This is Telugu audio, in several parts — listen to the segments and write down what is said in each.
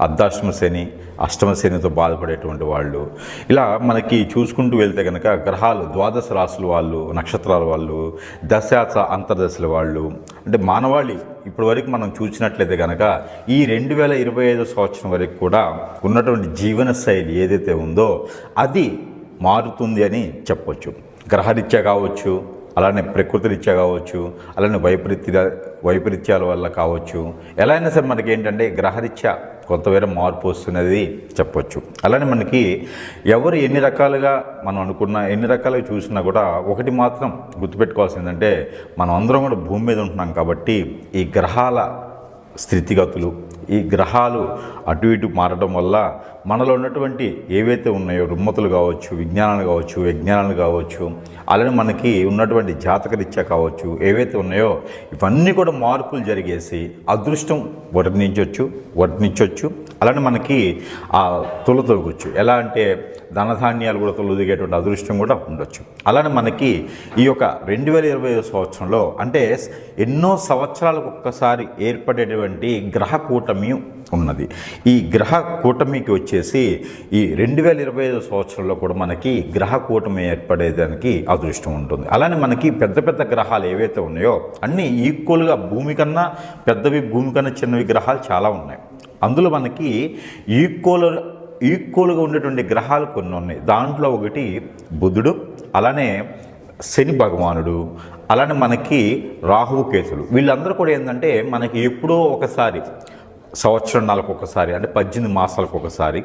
అర్ధాష్టమ శని అష్టమ శనితో బాధపడేటువంటి వాళ్ళు. ఇలా మనకి చూసుకుంటూ వెళ్తే కనుక గ్రహాలు ద్వాదశ రాశుల వాళ్ళు నక్షత్రాల వాళ్ళు దశాచ అంతర్దశల వాళ్ళు అంటే మానవాళి ఇప్పటి వరకు మనం చూసినట్లయితే కనుక ఈ రెండు వేల ఇరవై ఐదు సంవత్సరం వరకు కూడా ఉన్నటువంటి జీవన శైలి ఏదైతే ఉందో అది మారుతుంది అని చెప్పొచ్చు. గ్రహరీత్యా కావచ్చు అలానే ప్రకృతి రీత్యా కావచ్చు అలానే వైపరీత్య వైపరీత్యాల వల్ల కావచ్చు. ఎలా అయినా సరే మనకి ఏంటంటే గ్రహరీత్యా కొంతవేర మార్పు వస్తున్నది చెప్పొచ్చు. అలానే మనకి ఎవరు ఎన్ని రకాలుగా మనం అనుకున్నా ఎన్ని రకాలుగా చూసినా కూడా ఒకటి మాత్రం గుర్తుపెట్టుకోవాల్సిందంటే మనం అందరం కూడా భూమి మీద ఉంటున్నాం కాబట్టి ఈ గ్రహాల స్థితిగతులు ఈ గ్రహాలు అటు ఇటు మారడం వల్ల మనలో ఉన్నటువంటి ఏవైతే ఉన్నాయో రుమ్మతులు కావచ్చు విజ్ఞానాలు కావచ్చు విజ్ఞానాలు కావచ్చు అలానే మనకి ఉన్నటువంటి జాతకరీత్యా కావచ్చు ఏవైతే ఉన్నాయో ఇవన్నీ కూడా మార్పులు జరిగేసి అదృష్టం వర్ణించవచ్చు వర్ణించవచ్చు అలానే మనకి ఆ తొలతొలగొచ్చు ఎలా అంటే ధనధాన్యాలు కూడా తొలదిగేటువంటి అదృష్టం కూడా ఉండొచ్చు. అలానే మనకి ఈ యొక్క రెండు వేల ఇరవై ఐదు సంవత్సరంలో అంటే ఎన్నో సంవత్సరాలకు ఒక్కసారి ఏర్పడేటువంటి గ్రహ కూటమి ఉన్నది. ఈ గ్రహ కూటమికి వచ్చేసి ఈ రెండు వేల ఇరవై ఐదు సంవత్సరంలో కూడా మనకి గ్రహ కూటమి ఏర్పడేదానికి అదృష్టం ఉంటుంది. అలానే మనకి పెద్ద పెద్ద గ్రహాలు ఏవైతే ఉన్నాయో అన్నీ ఈక్వల్గా భూమి కన్నా పెద్దవి భూమి కన్నా చిన్నవి గ్రహాలు చాలా ఉన్నాయి. అందులో మనకి ఈక్వల్ ఈక్వల్గా ఉండేటువంటి గ్రహాలు కొన్ని ఉన్నాయి. దాంట్లో ఒకటి బుధుడు అలానే శని భగవానుడు అలానే మనకి రాహువు కేతులు. వీళ్ళందరూ కూడా ఏంటంటే మనకి ఎప్పుడో ఒకసారి సంవత్సరం నెలకు ఒకసారి అంటే పద్దెనిమిది మాసాలకు ఒకసారి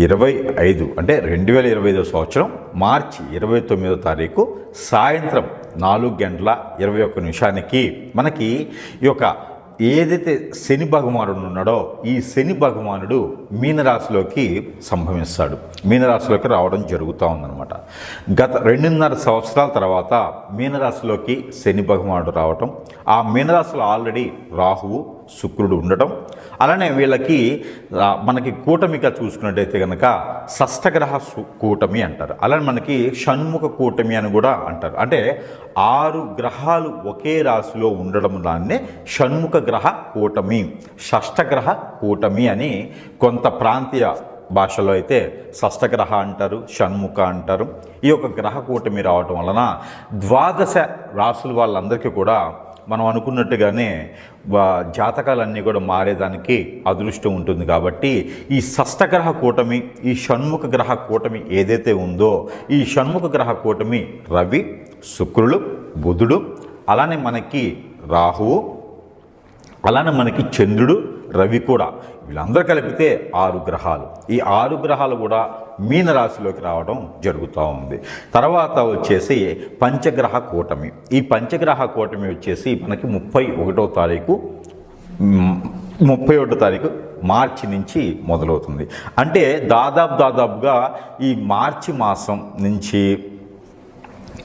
ఇరవై ఐదు అంటే రెండు వేల ఇరవై ఐదో సంవత్సరం మార్చి ఇరవై తొమ్మిదో తారీఖు సాయంత్రం నాలుగు గంటల ఇరవై ఒక్క నిమిషానికి మనకి ఈ యొక్క ఏదైతే శని భగవానుడు ఉన్నాడో ఈ శని భగవానుడు మీనరాశిలోకి సంభవిస్తాడు మీనరాశిలోకి రావడం జరుగుతూ ఉందన్నమాట. గత రెండున్నర సంవత్సరాల తర్వాత మీనరాశిలోకి శని భగవానుడు రావటం ఆ మీనరాశిలో ఆల్రెడీ రాహువు శుక్రుడు ఉండటం. అలానే వీళ్ళకి మనకి కూటమిగా చూసుకున్నట్టయితే కనుక షష్టగ్రహ కూటమి అంటారు. అలానే మనకి షణ్ముఖ కూటమి అని కూడా అంటారు. అంటే ఆరు గ్రహాలు ఒకే రాశిలో ఉండడం దాన్నే షణ్ముఖ గ్రహ కూటమి షష్టగ్రహ కూటమి అని కొంత ప్రాంతీయ భాషలో అయితే షష్టగ్రహ అంటారు షణ్ముఖ అంటారు. ఈ యొక్క గ్రహ కూటమి రావటం వలన ద్వాదశ రాసుల వాళ్ళందరికీ కూడా మనం అనుకున్నట్టుగానే జాతకాలన్నీ కూడా మారేదానికి అదృష్టం ఉంటుంది కాబట్టి ఈ షష్టగ్రహ కూటమి ఈ షణ్ముఖ గ్రహ కూటమి ఏదైతే ఉందో ఈ షణ్ముఖ గ్రహ కూటమి రవి శుక్రుడు బుధుడు అలానే మనకి రాహువు అలానే మనకి చంద్రుడు రవి కూడా. వీళ్ళందరూ కలిపితే ఆరు గ్రహాలు. ఈ ఆరు గ్రహాలు కూడా మీనరాశిలోకి రావడం జరుగుతూ ఉంది. తర్వాత వచ్చేసి పంచగ్రహ కూటమి. ఈ పంచగ్రహ కూటమి వచ్చేసి మనకి ముప్పై ఒకటో తారీఖు ముప్పై ఒకటో తారీఖు మార్చి నుంచి మొదలవుతుంది. అంటే దాదాపు దాదాపుగా ఈ మార్చి మాసం నుంచి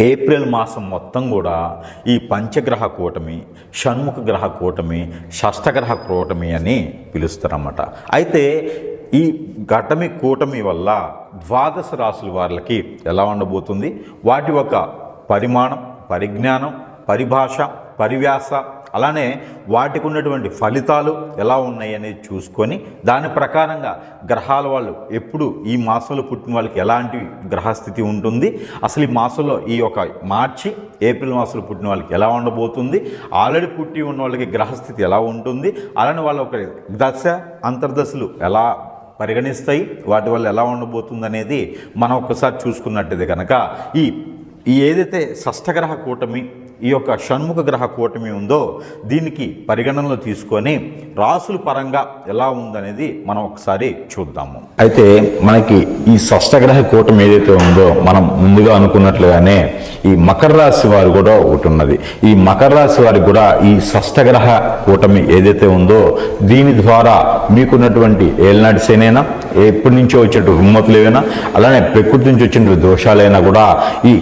ఏప్రిల్ మాసం మొత్తం కూడా ఈ పంచగ్రహ కూటమి షణ్ముఖ గ్రహ కూటమి షష్టగ్రహ కూటమి అని పిలుస్తారన్నమాట. అయితే ఈ ఘటమి కూటమి వల్ల ద్వాదశ రాసుల వాళ్ళకి ఎలా ఉండబోతుంది? వాటి యొక్క పరిమాణం పరిజ్ఞానం పరిభాష పరివ్యాస అలానే వాటికి ఉన్నటువంటి ఫలితాలు ఎలా ఉన్నాయి అనేది చూసుకొని దాని ప్రకారంగా గ్రహాల వాళ్ళు ఎప్పుడు ఈ మాసంలో పుట్టిన వాళ్ళకి ఎలాంటి గ్రహస్థితి ఉంటుంది? అసలు ఈ మాసంలో ఈ యొక్క మార్చి ఏప్రిల్ మాసంలో పుట్టిన వాళ్ళకి ఎలా ఉండబోతుంది? ఆల్రెడీ పుట్టి ఉన్న వాళ్ళకి గ్రహస్థితి ఎలా ఉంటుంది? అలానే వాళ్ళ ఒక దశ అంతర్దశలు ఎలా పరిగణిస్తాయి? వాటి వల్ల ఎలా ఉండబోతుంది అనేది మనం ఒక్కసారి చూసుకున్నట్టయితే కనుక ఈ ఈ ఏదైతే షష్టగ్రహ కూటమి ఈ యొక్క షణ్ముఖ గ్రహ కూటమి ఉందో దీనికి పరిగణనలో తీసుకొని రాసుల పరంగా ఎలా ఉందనేది మనం ఒకసారి చూద్దాము. అయితే మనకి ఈ షష్టగ్రహ కూటమి ఏదైతే ఉందో మనం ముందుగా అనుకున్నట్లుగానే ఈ మకర రాశి వారు కూడా ఒకటి ఉన్నది. ఈ మకర రాశి వారికి కూడా ఈ షష్టగ్రహ కూటమి ఏదైతే ఉందో దీని ద్వారా మీకున్నటువంటి ఏలనాటి సేనైనా ఎప్పటి నుంచో వచ్చేటువంటి రుమ్మతులు ఏవైనా అలానే ప్రకృతి నుంచి వచ్చినటువంటి దోషాలైనా కూడా ఈ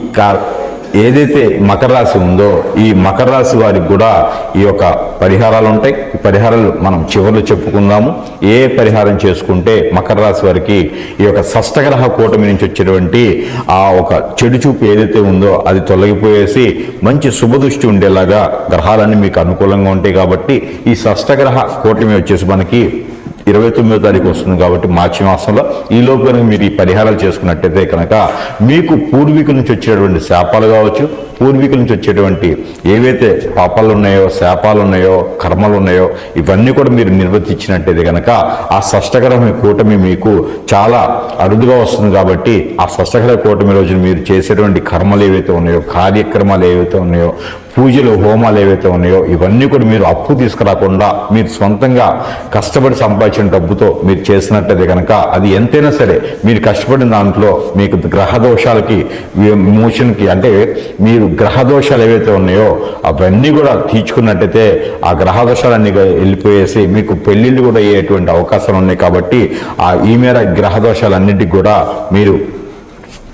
ఏదైతే మకర రాశి ఉందో ఈ మకర రాశి వారికి కూడా ఈ యొక్క పరిహారాలు ఉంటాయి. ఈ పరిహారాలు మనం చివరిలో చెప్పుకుందాము. ఏ పరిహారం చేసుకుంటే మకర రాశి వారికి ఈ యొక్క షష్టగ్రహ కూటమి నుంచి వచ్చేటువంటి ఆ ఒక చెడు చూపు ఏదైతే ఉందో అది తొలగిపోయేసి మంచి శుభదృష్టి ఉండేలాగా గ్రహాలన్నీ మీకు అనుకూలంగా ఉంటాయి కాబట్టి ఈ షష్టగ్రహ కూటమి వచ్చేసి మనకి ఇరవై తొమ్మిదో తారీఖు వస్తుంది కాబట్టి మార్చి మాసంలో. ఈ కనుక మీరు ఈ పరిహారాలు చేసుకున్నట్టయితే కనుక మీకు పూర్వీకుల నుంచి వచ్చేటువంటి శాపాలు కావచ్చు పూర్వీకుల నుంచి వచ్చేటువంటి ఏవైతే పాపాలు ఉన్నాయో శాపాలు ఉన్నాయో కర్మలు ఉన్నాయో ఇవన్నీ కూడా మీరు నిర్వర్తించినట్టయితే కనుక ఆ షష్టగ్రహం కూటమి మీకు చాలా అరుదుగా వస్తుంది కాబట్టి ఆ షష్టగ్రహ కూటమి రోజున మీరు చేసేటువంటి కర్మలు ఏవైతే ఉన్నాయో కార్యక్రమాలు ఏవైతే ఉన్నాయో పూజలు హోమాలు ఏవైతే ఉన్నాయో ఇవన్నీ కూడా మీరు అప్పు తీసుకురాకుండా మీరు సొంతంగా కష్టపడి సంపాదించిన డబ్బుతో మీరు చేసినట్టయితే కనుక అది ఎంతైనా సరే మీరు కష్టపడిన దాంట్లో మీకు గ్రహ దోషాలకి మోషన్కి అంటే మీరు గ్రహదోషాలు ఏవైతే ఉన్నాయో అవన్నీ కూడా తీర్చుకున్నట్టయితే ఆ గ్రహదోషాలన్నీ కూడా వెళ్ళిపోయేసి మీకు పెళ్ళిళ్ళు కూడా అయ్యేటువంటి అవకాశాలు ఉన్నాయి కాబట్టి ఆ ఈ మేర గ్రహదోషాలన్నింటికి కూడా మీరు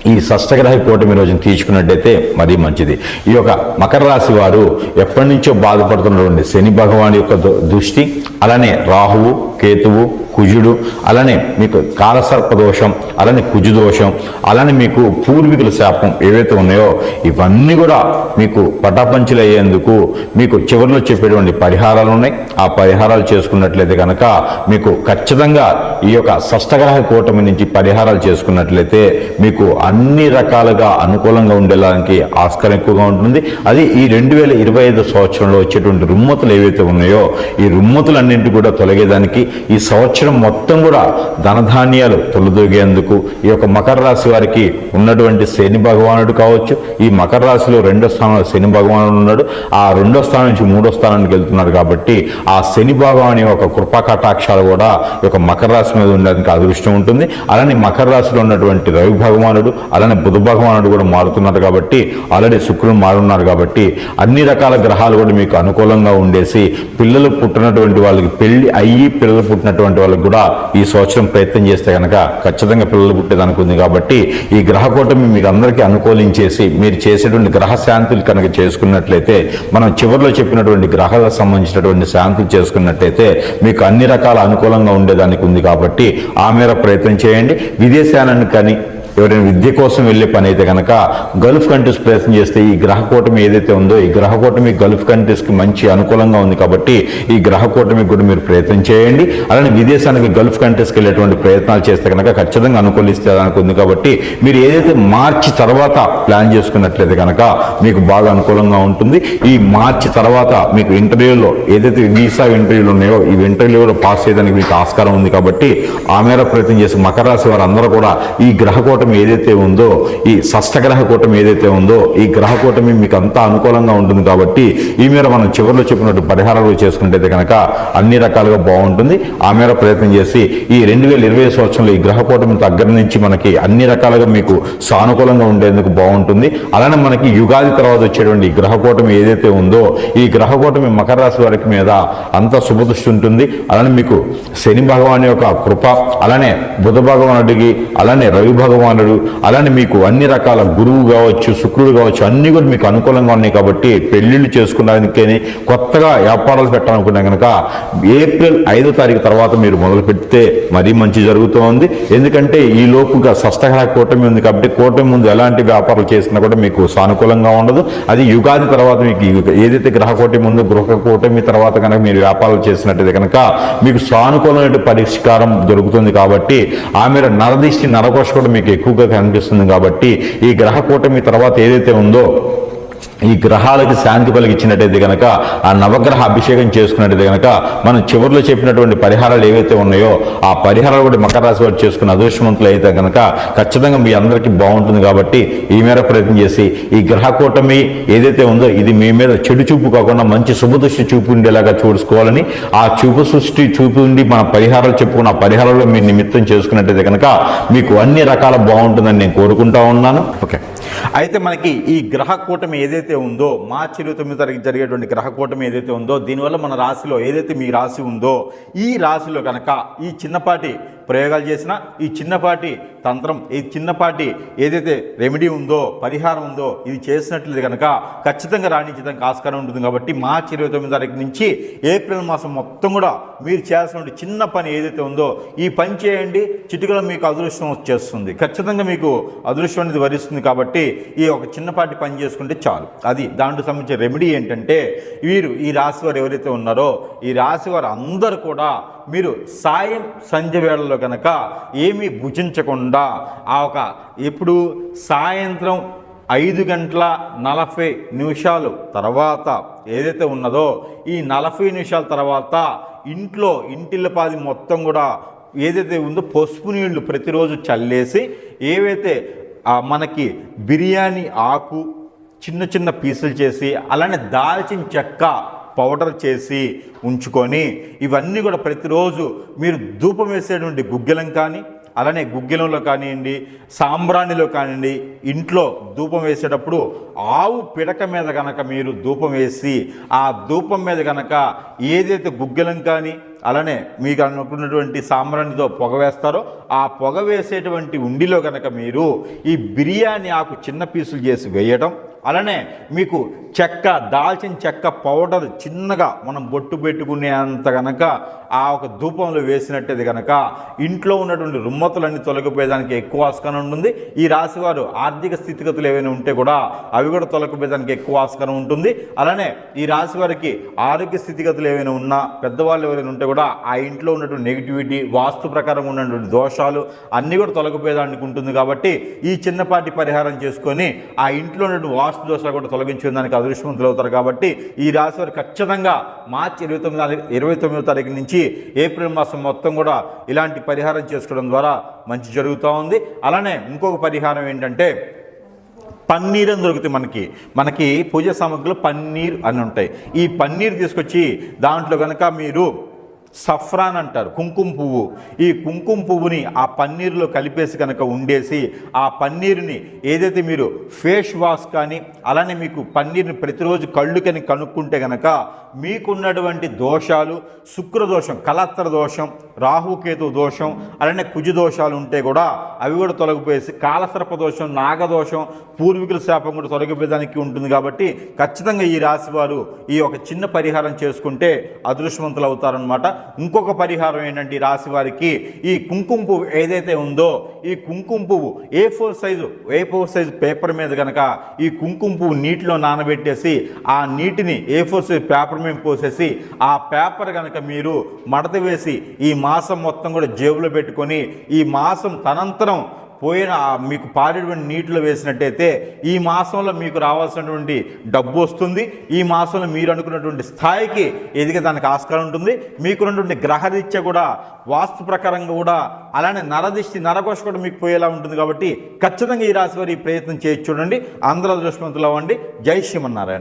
ఈ షష్టగ్రహ కూటమి రోజున తీర్చుకున్నట్టయితే మరీ మంచిది. ఈ యొక్క మకర రాశి వారు ఎప్పటి నుంచో బాధపడుతున్నటువంటి శని భగవాన్ యొక్క దు- దృష్టి అలానే రాహువు కేతువు కుజుడు అలానే మీకు కాలసర్ప దోషం అలానే కుజు దోషం అలానే మీకు పూర్వీకుల శాపం ఏవైతే ఉన్నాయో ఇవన్నీ కూడా మీకు పటాపంచులు అయ్యేందుకు మీకు చివరిలో చెప్పేటువంటి పరిహారాలు ఉన్నాయి. ఆ పరిహారాలు చేసుకున్నట్లయితే కనుక మీకు ఖచ్చితంగా ఈ యొక్క షష్టగ్రహ కూటమి నుంచి పరిహారాలు చేసుకున్నట్లయితే మీకు అన్ని రకాలుగా అనుకూలంగా ఉండేలానికి ఆస్కారం ఎక్కువగా ఉంటుంది. అది ఈ రెండు వేల ఇరవై ఐదు సంవత్సరంలో వచ్చేటువంటి రుమ్మతులు ఏవైతే ఉన్నాయో ఈ రుమ్మతులన్నింటి కూడా తొలగేదానికి ఈ సంవత్సరం మొత్తం కూడా ధనధాన్యాలు తొలదొగేందుకు ఈ యొక్క మకర రాశి వారికి ఉన్నటువంటి శని భగవానుడు కావచ్చు ఈ మకర రాశిలో రెండో స్థానంలో శని భగవానుడు ఉన్నాడు ఆ రెండో స్థానం నుంచి మూడో స్థానానికి వెళ్తున్నాడు కాబట్టి ఆ శని భగవాని యొక్క కృపా కటాక్షాలు కూడా ఈ యొక్క మకర రాశి మీద ఉండడానికి అదృష్టం ఉంటుంది. అలానే మకర రాశిలో ఉన్నటువంటి రవి భగవానుడు అలానే బుధ భగవానుడు కూడా మారుతున్నారు కాబట్టి ఆల్రెడీ శుక్రుడు మారున్నారు కాబట్టి అన్ని రకాల గ్రహాలు కూడా మీకు అనుకూలంగా ఉండేసి పిల్లలు పుట్టినటువంటి వాళ్ళకి పెళ్ళి అయ్యి పిల్లలు పుట్టినటువంటి వాళ్ళకి కూడా ఈ సంవత్సరం ప్రయత్నం చేస్తే కనుక ఖచ్చితంగా పిల్లలు పుట్టేదానికి ఉంది కాబట్టి ఈ గ్రహ కూటమి మీకు అందరికీ అనుకూలించేసి మీరు చేసేటువంటి గ్రహ శాంతులు కనుక చేసుకున్నట్లయితే మనం చివరిలో చెప్పినటువంటి గ్రహాలకు సంబంధించినటువంటి శాంతులు చేసుకున్నట్లయితే మీకు అన్ని రకాల అనుకూలంగా ఉండేదానికి ఉంది కాబట్టి ఆ మేర ప్రయత్నం చేయండి. విదేశాలను కానీ ఎవరైనా విద్య కోసం వెళ్ళే పని అయితే కనుక గల్ఫ్ కంట్రీస్ ప్రయత్నం చేస్తే ఈ గ్రహ కూటమి ఏదైతే ఉందో ఈ గ్రహ కూటమి గల్ఫ్ కంట్రీస్కి మంచి అనుకూలంగా ఉంది కాబట్టి ఈ గ్రహ కూటమికి కూడా మీరు ప్రయత్నం చేయండి. అలానే విదేశానికి గల్ఫ్ కంట్రీస్కి వెళ్ళేటువంటి ప్రయత్నాలు చేస్తే కనుక ఖచ్చితంగా అనుకూలిస్తే అనుకుంది కాబట్టి మీరు ఏదైతే మార్చి తర్వాత ప్లాన్ చేసుకున్నట్లయితే కనుక మీకు బాగా అనుకూలంగా ఉంటుంది. ఈ మార్చి తర్వాత మీకు ఇంటర్వ్యూలో ఏదైతే వీసా ఇంటర్వ్యూలు ఉన్నాయో ఈ ఇంటర్వ్యూలో పాస్ చేయడానికి మీకు ఆస్కారం ఉంది కాబట్టి ఆ మేర ప్రయత్నం చేసి మకర రాశి వారందరూ కూడా ఈ గ్రహ కూటమి ఏదైతే ఉందో ఈ షష్టగ్రహ కూటమి ఏదైతే ఉందో ఈ గ్రహ కూటమి మీకు అంతా అనుకూలంగా ఉంటుంది కాబట్టి ఈ మేర మనం చివరిలో చెప్పినట్టు పరిహారాలు చేసుకుంటే కనుక అన్ని రకాలుగా బాగుంటుంది. ఆ మేర ప్రయత్నం చేసి ఈ రెండు వేల ఇరవై సంవత్సరంలో ఈ గ్రహ కూటమి దగ్గర నుంచి మనకి అన్ని రకాలుగా మీకు సానుకూలంగా ఉండేందుకు బాగుంటుంది. అలానే మనకి యుగాది తర్వాత వచ్చేటువంటి ఈ గ్రహ కూటమి ఏదైతే ఉందో ఈ గ్రహ కూటమి మకర రాశి వారికి మీద అంత శుభదృష్టి ఉంటుంది. అలానే మీకు శని భగవాన్ యొక్క కృప అలానే బుధ భగవానుడికి అలానే రవి భగవానుడికి బాగుంటున్నాడు అలానే మీకు అన్ని రకాల గురువు కావచ్చు శుక్రుడు కావచ్చు అన్నీ కూడా మీకు అనుకూలంగా ఉన్నాయి కాబట్టి పెళ్ళిళ్ళు చేసుకున్నాకని కొత్తగా వ్యాపారాలు పెట్టాలనుకున్నా కనుక ఏప్రిల్ ఐదో తారీఖు తర్వాత మీరు మొదలు పెడితే మరీ మంచి జరుగుతోంది ఎందుకంటే ఈ లోపుగా షష్టగ్రహ కూటమి ఉంది కాబట్టి కూటమి ముందు ఎలాంటి వ్యాపారాలు చేసినా కూడా మీకు సానుకూలంగా ఉండదు. అది యుగాది తర్వాత మీకు ఏదైతే గ్రహ కూటమి ఉందో గృహ కూటమి తర్వాత కనుక మీరు వ్యాపారాలు చేసినట్టయితే కనుక మీకు సానుకూలమైన పరిష్కారం దొరుకుతుంది కాబట్టి ఆ మీద నరదిష్టి నరకోశ కూడా మీకు ఎక్కువగా కనిపిస్తుంది కాబట్టి ఈ గ్రహ కూటమి తర్వాత ఏదైతే ఉందో ఈ గ్రహాలకి శాంతి కలిగించినట్టయితే కనుక ఆ నవగ్రహ అభిషేకం చేసుకున్నట్టయితే కనుక మనం చివరిలో చెప్పినటువంటి పరిహారాలు ఏవైతే ఉన్నాయో ఆ పరిహారాలు కూడా మకర రాశి వారు చేసుకున్న అదృష్టవంతులు అయితే కనుక ఖచ్చితంగా మీ అందరికీ బాగుంటుంది కాబట్టి ఈ మేర ప్రయత్నం చేసి ఈ గ్రహ కూటమి ఏదైతే ఉందో ఇది మీ మీద చెడు చూపు కాకుండా మంచి శుభదృష్టి చూపు ఉండేలాగా చూసుకోవాలని ఆ చూపు సృష్టి చూపు ఉండి మన పరిహారాలు చెప్పుకున్న ఆ పరిహారాలు మీరు నిమిత్తం చేసుకున్నట్టయితే కనుక మీకు అన్ని రకాల బాగుంటుందని నేను కోరుకుంటా ఉన్నాను. ఓకే. అయితే మనకి ఈ గ్రహ కూటమి ఏదైతే ఉందో మార్చి ఇరవై తొమ్మిది తారీఖు జరిగేటువంటి గ్రహ కూటమి ఏదైతే ఉందో దీనివల్ల మన రాశిలో ఏదైతే మీ రాశి ఉందో ఈ రాశిలో కనుక ఈ చిన్నపాటి ప్రయోగాలు చేసిన ఈ చిన్నపాటి తంత్రం ఈ చిన్నపాటి ఏదైతే రెమెడీ ఉందో పరిహారం ఉందో ఇది చేసినట్లయితే కనుక ఖచ్చితంగా రాణించడానికి ఆస్కారం ఉంటుంది కాబట్టి మార్చి ఇరవై తొమ్మిది తారీఖు నుంచి ఏప్రిల్ మాసం మొత్తం కూడా మీరు చేయాల్సిన చిన్న పని ఏదైతే ఉందో ఈ పని చేయండి. చిటికలో మీకు అదృష్టం వచ్చేస్తుంది. ఖచ్చితంగా మీకు అదృష్టం అనేది వరిస్తుంది కాబట్టి ఈ ఒక చిన్నపాటి పని చేసుకుంటే చాలు. అది దాంట్లో సంబంధించిన రెమెడీ ఏంటంటే వీరు ఈ రాశి వారు ఎవరైతే ఉన్నారో ఈ రాశి వారు అందరూ కూడా మీరు సాయం సంధ్య వేళలో కనుక ఏమీ భుజించకుండా ఆ ఒక ఇప్పుడు సాయంత్రం ఐదు గంటల నలభై నిమిషాలు తర్వాత ఏదైతే ఉన్నదో ఈ నలభై నిమిషాల తర్వాత ఇంట్లో ఇంటిల్లపాది మొత్తం కూడా ఏదైతే ఉందో పసుపు నీళ్ళు ప్రతిరోజు చల్లేసి ఏవైతే మనకి బిర్యానీ ఆకు చిన్న చిన్న పీసులు చేసి అలానే దాల్చిన చెక్క పౌడర్ చేసి ఉంచుకొని ఇవన్నీ కూడా ప్రతిరోజు మీరు ధూపం వేసేటువంటి గుగ్గిలం కానీ అలానే గుగ్గిలంలో కానివ్వండి సాంబ్రాణిలో కానివ్వండి ఇంట్లో ధూపం వేసేటప్పుడు ఆవు పిడక మీద కనుక మీరు ధూపం వేసి ఆ ధూపం మీద కనుక ఏదైతే గుగ్గిలం కానీ అలానే మీకు అనుకున్నటువంటి సాంబ్రాణితో పొగ వేస్తారో ఆ పొగ వేసేటువంటి ఉండిలో కనుక మీరు ఈ బిర్యానీ ఆకు చిన్న పీసులు చేసి వేయడం అలానే మీకు చెక్క దాల్చిన చెక్క పౌడర్ చిన్నగా మనం బొట్టు పెట్టుకునే అంత గనక ఆ ఒక ధూపంలో వేసినట్టయితే గనక ఇంట్లో ఉన్నటువంటి రుమ్మతులన్నీ తొలగిపోయేదానికి ఎక్కువ ఆస్కారం ఉంటుంది. ఈ రాశివారు ఆర్థిక స్థితిగతులు ఏవైనా ఉంటే కూడా అవి కూడా తొలగిపోయేదానికి ఎక్కువ ఆస్కారం ఉంటుంది. అలానే ఈ రాశి వారికి ఆరోగ్య స్థితిగతులు ఏవైనా ఉన్నా పెద్దవాళ్ళు ఎవరైనా ఉంటే కూడా ఆ ఇంట్లో ఉన్నటువంటి నెగిటివిటీ వాస్తు ప్రకారం ఉన్నటువంటి దోషాలు అన్నీ కూడా తొలగిపోయేదానికి ఉంటుంది కాబట్టి ఈ చిన్నపాటి పరిహారం చేసుకొని ఆ ఇంట్లో ఉన్నటువంటి వాస్తు దోషాలు కూడా తొలగించేదానికి అదృష్టవంతులు అవుతారు కాబట్టి ఈ రాశి వారు ఖచ్చితంగా మార్చి ఇరవై తొమ్మిది ఇరవై తొమ్మిదో తారీఖు నుంచి ఏప్రిల్ మాసం మొత్తం కూడా ఇలాంటి పరిహారం చేసుకోవడం ద్వారా మంచి జరుగుతూ ఉంది. అలానే ఇంకొక పరిహారం ఏంటంటే పన్నీర్ అని దొరుకుతాయి మనకి. మనకి పూజ సామాగ్రిలో పన్నీర్ అని ఉంటాయి. ఈ పన్నీర్ తీసుకొచ్చి దాంట్లో కనుక మీరు సఫ్రాన్ అంటారు కుంకుమ పువ్వు. ఈ కుంకుమ పువ్వుని ఆ పన్నీరులో కలిపేసి కనుక ఉండేసి ఆ పన్నీరుని ఏదైతే మీరు ఫేస్ వాష్ కానీ అలానే మీకు పన్నీర్ని ప్రతిరోజు కళ్ళు కని కనుక్కుంటే కనుక మీకున్నటువంటి దోషాలు శుక్ర దోషం కలత్ర దోషం రాహుకేతు దోషం అలానే కుజు దోషాలు ఉంటే కూడా అవి కూడా తొలగిపోయేసి కాలసర్ప దోషం నాగదోషం పూర్వీకుల శాపం కూడా తొలగిపోయేదానికి ఉంటుంది కాబట్టి ఖచ్చితంగా ఈ రాశి వారు ఈ ఒక చిన్న పరిహారం చేసుకుంటే అదృష్టవంతులు అవుతారనమాట ఇంకొక పరిహారం ఏంటంటే ఈ రాశి వారికి ఈ కుంకుమ పువ్వు ఏదైతే ఉందో ఈ కుంకుమ పువ్వు A four size A four size paper మీద కనుక ఈ కుంకుమ పువ్వు నీటిలో నానబెట్టేసి ఆ నీటిని ఏ ఫోర్ సైజ్ పేపర్ మీద పోసేసి ఆ పేపర్ కనుక మీరు మడత వేసి ఈ మాసం మొత్తం కూడా జేబులో పెట్టుకొని ఈ మాసం తనంతరం పోయిన మీకు పారేటువంటి నీటిలో వేసినట్టయితే ఈ మాసంలో మీకు రావాల్సినటువంటి డబ్బు వస్తుంది. ఈ మాసంలో మీరు అనుకున్నటువంటి స్థాయికి ఎదిగేదానికి ఆస్కారం ఉంటుంది. మీకున్నటువంటి గ్రహరీత్యా కూడా వాస్తు ప్రకారంగా కూడా అలానే నరదిష్టి నరకోశ కూడా మీకు పోయేలా ఉంటుంది కాబట్టి ఖచ్చితంగా ఈ రాశి వారి ప్రయత్నం చేయి చూడండి. ఆంధ్ర దృష్మంతులు అవ్వండి. జై శ్రీమన్నారాయణ.